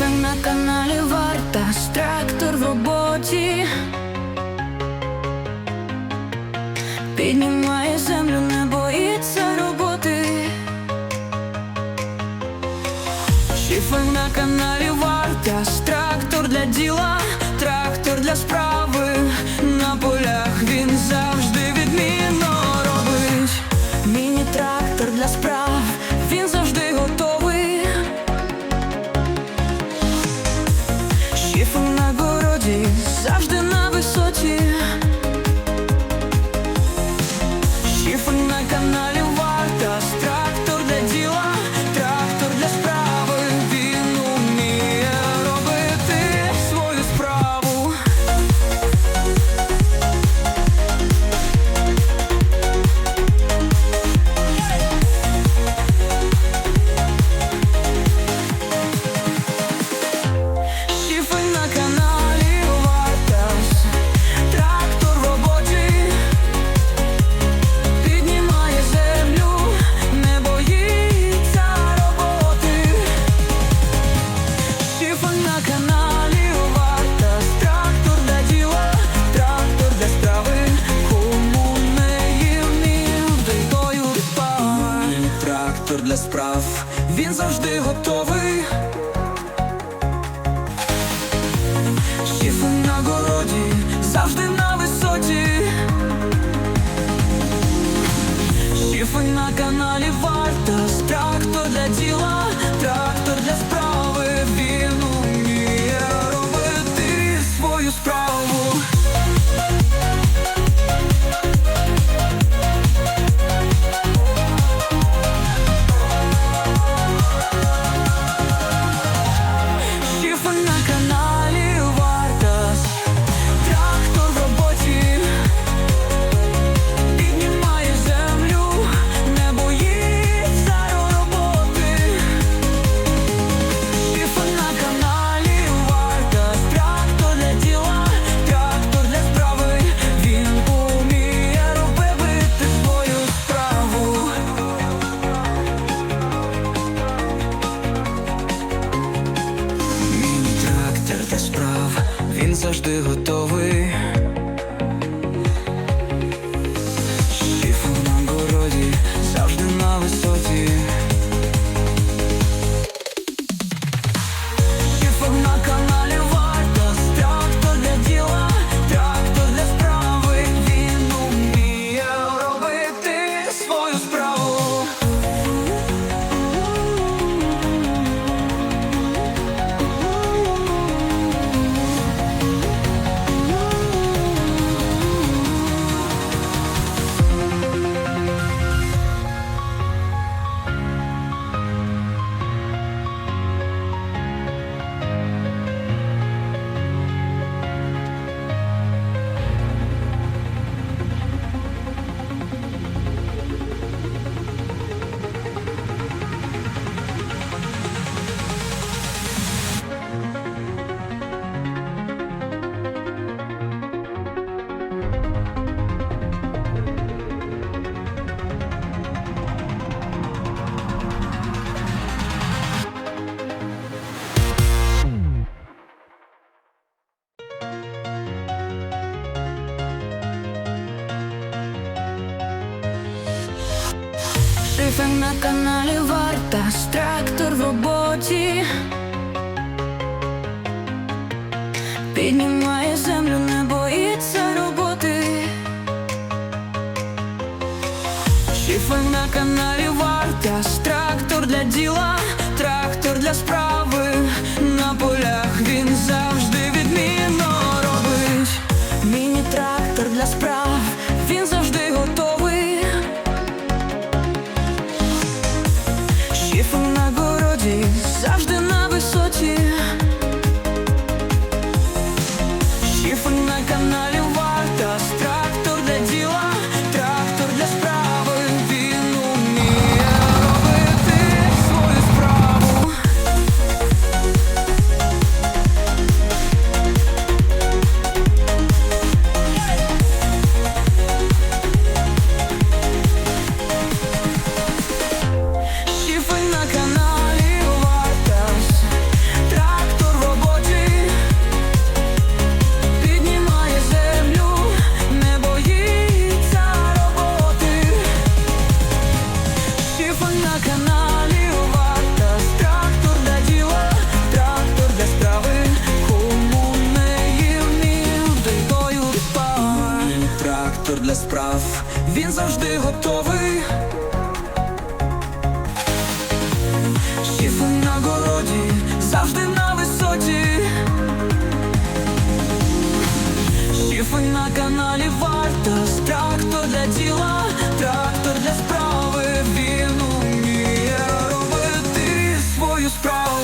Це на канале Варта трактор в работе, Піднімає землю, не боится работы. Шіфен на канале Варта трактор для дела, трактор для справ. для справ, він завжди готовий. Шіфи на городі, завжди на висоті, Шіфи на каналі. завжди готовий. Це на каналі Варта Трактор в роботі. Піднім він завжди готовий. Шіфи на городі, завжди на висоті. Шіфи на каналі Варта, трактор для діла, трактор для справи. Він уміє робити свою справу.